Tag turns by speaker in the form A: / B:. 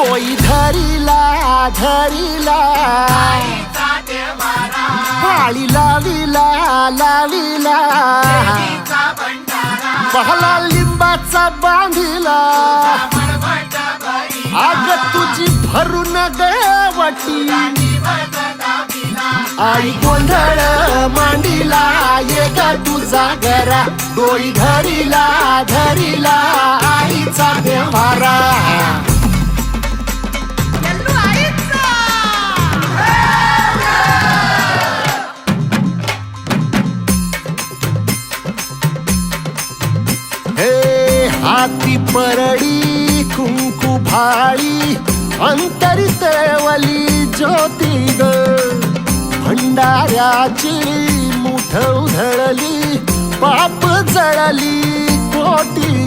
A: कोई धरिला धरिला। पाळी लाविला लाविला। पहला लिंबाचा बांधिला। आग तुझी भरून गवटी। आई गोंधळ मांडीला ये ग तुझा घरा डोळी धरिला। हे हाती परडी कुंकू भाळी अंतरितवली ज्योती ग. भंडाऱ्याची मुठ उधळली पाप जळली कोटी